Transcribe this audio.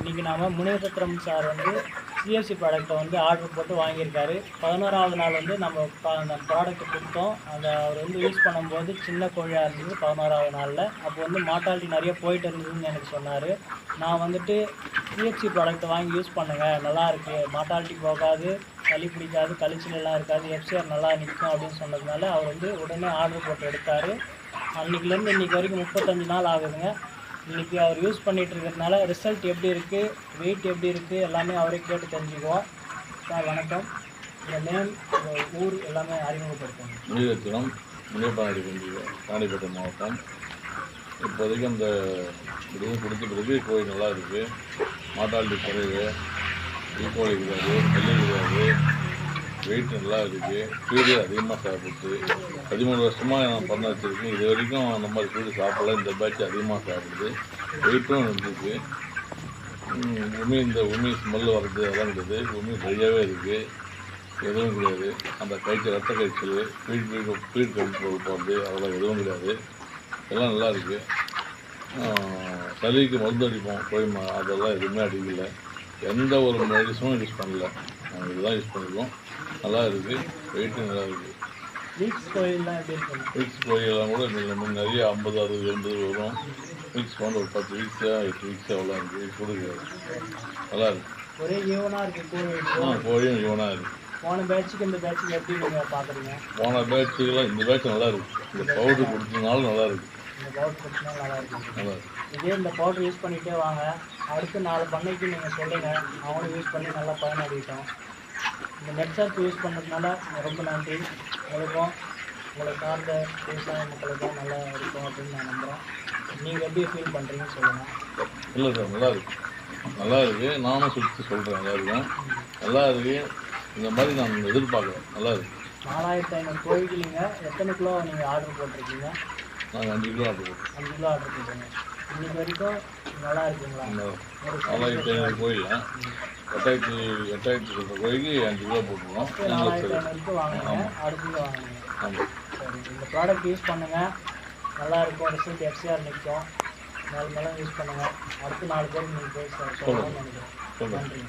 இன்றைக்கி நாம் முனிவசத்திரம் சார் வந்து சிஎஃப்சி ப்ராடக்ட்டை வந்து ஆர்டர் போட்டு வாங்கியிருக்காரு. பதினோராவது நாள் வந்து நம்ம அந்த ப்ராடக்ட் கொடுத்தோம். அதை அவர் வந்து யூஸ் பண்ணும்போது சின்ன கோழியாக இருந்தது பதினோராவது நாளில். அப்போ வந்து மாட்டாலிட்டி நிறைய போயிட்டு இருந்ததுன்னு எனக்கு சொன்னார். நான் வந்துட்டு சிஎஃப்சி ப்ராடக்ட்டை வாங்கி யூஸ் பண்ணுங்கள் நல்லாயிருக்கு மாட்டாலிட்டி போகாது. சளி பிடிக்காது. கழிச்சலெல்லாம் இருக்காது. எஃப்சிஆர் நல்லா நிற்கும் அப்படின்னு சொன்னதுனால அவர் வந்து உடனே ஆர்டர் போட்டு எடுத்தார். அன்றைக்கிலேருந்து இன்னைக்கு வரைக்கும் முப்பத்தஞ்சு நாள் ஆகுதுங்க. இன்றைக்கி அவர் யூஸ் பண்ணிட்டு இருக்கிறதுனால ரிசல்ட் எப்படி இருக்குது வெயிட் எப்படி இருக்குது எல்லாமே அவரே கேட்டு தெரிஞ்சுக்குவோம். சார் வணக்கம். இந்த நேம் ஊர் எல்லாமே அறிமுகப்படுத்துங்க முனிரத்தினம் முனியப்பாடி குஞ்சி ராணிப்பேட்டை மாவட்டம். இப்போதைக்கு அந்த இதுவும் கொடுத்துட்டு கோயில் நல்லா இருக்குது மாட்டாளி குறைவு ஈக்கோழி கிடையாது நெல்லி கிடையாது வெயிட் நல்லா இருக்குது ஃபீடு அதிகமாக சாப்பிடுது பதிமூணு வருஷமாக நான் பண்ண வச்சுருக்கேன். இது வரைக்கும் அந்த மாதிரி ஃபீடு சாப்பிடல. இந்த பேட்ச் அதிகமாக சாப்பிடுது. வெயிட்டும் இருந்துச்சு. உமி இந்த உமி ஸ்மெல் வர்றது அதெல்லாம் கிடையாது. உமி ட்ரையாகவே இருக்குது எதுவும் கிடையாது. அந்த கழிச்சு ரத்த கழிச்சல் ஃபீட் ஃபீட் ஃபீட் கழிப்பு போகிறது அதெல்லாம் எதுவும் கிடையாது. எல்லாம் நல்லா இருக்குது சளிக்கு மருந்து அடிப்போம். கோயமா அதெல்லாம் எதுவுமே அடிக்கலை. எந்த ஒரு மெடிசனும் யூஸ் பண்ணல. நாங்கள் இதுதான் யூஸ் பண்ணிருக்கோம். நல்லா இருக்குது வெயிட்டும் நல்லா இருக்குது வீக்ஸ் கோயில்லாம் வீக்ஸ் கூட இன்னும் நிறைய ஐம்பது அறுபது எண்பது வரும். வீக்ஸ் வந்து ஒரு பத்து வீக்ஸாக எட்டு வீக்ஸாக அவ்வளோ இருக்குது வீக்ஸ் கூட கிடையாது நல்லா இருக்குது ஒரே ஈவனாக இருக்குது ஆ கோழி கோழியும் ஈவனாக இருக்குது போன பேட்சுக்கு இந்த பேட்சுக்கு எப்படி நீங்கள் பார்க்குறீங்க? போன பேட்சுக்கெல்லாம் இந்த பேட்ச் நல்லா இருக்கு. இந்த பவுடர் கொடுத்ததுனால நல்லா இருக்கு. இந்த பவுடர் கொடுத்தா நல்லா இருக்குது இதே இந்த பவுடர் யூஸ் பண்ணிகிட்டே வாங்க. அடுத்து நாலு பண்ணைக்கு நீங்கள் சொல்லுங்கள் அவங்களும் யூஸ் பண்ணி நல்லா பயனடையிட்டோம் இந்த நெட் சர்ப் யூஸ் பண்ணதுனால ரொம்ப நன்றி. உங்களுக்கும் உங்களை சார்ந்த விவசாய மக்களுக்கும் நல்லா இருக்கும் அப்படின்னு நான் நம்புகிறேன் நீங்கள் எப்படி ஃபீல் பண்ணுறீங்கன்னு சொல்லுங்கள் இல்லை சார் நல்லா இருக்கு. நல்லா இருக்கு. நானும் சுற்றி சொல்கிறேன் எல்லாருக்கும். நல்லா இருக்கு. இந்த மாதிரி நான் எதிர்பார்க்குறேன். நல்லா இருக்கு. நாலாயிரத்தி ஐநூறு கோழிக்கு நீங்கள் எத்தனை கிலோ நீங்கள் ஆர்டர் போட்டிருக்கீங்க? நாங்கள் அஞ்சு கிலோ ஆட்டு போட்டோம் அஞ்சு கிலோ ஆர்டர் போட்டீங்க. இன்னைக்கு வரைக்கும் நல்லா இருக்குங்களா? நாலாயிரத்தி கோயில் எட்டாயிரத்தி எட்டாயிரத்தி சொல்கிற கோழிக்கு அஞ்சு கிலோ போட்டுருவோம் ஐநூறுக்கு வாங்குங்க அடுத்தது வாங்குங்க சரி இந்த ப்ராடக்ட் யூஸ் பண்ணுங்கள் நல்லா இருக்கும். ரிசல்ட் எஃப்சிஆர் நிற்கும் மேலும் மேலும் யூஸ் பண்ணுங்கள் அடுத்து நாலு பேருக்கு நீங்கள் போய் சொல்லுங்கள் நன்றி.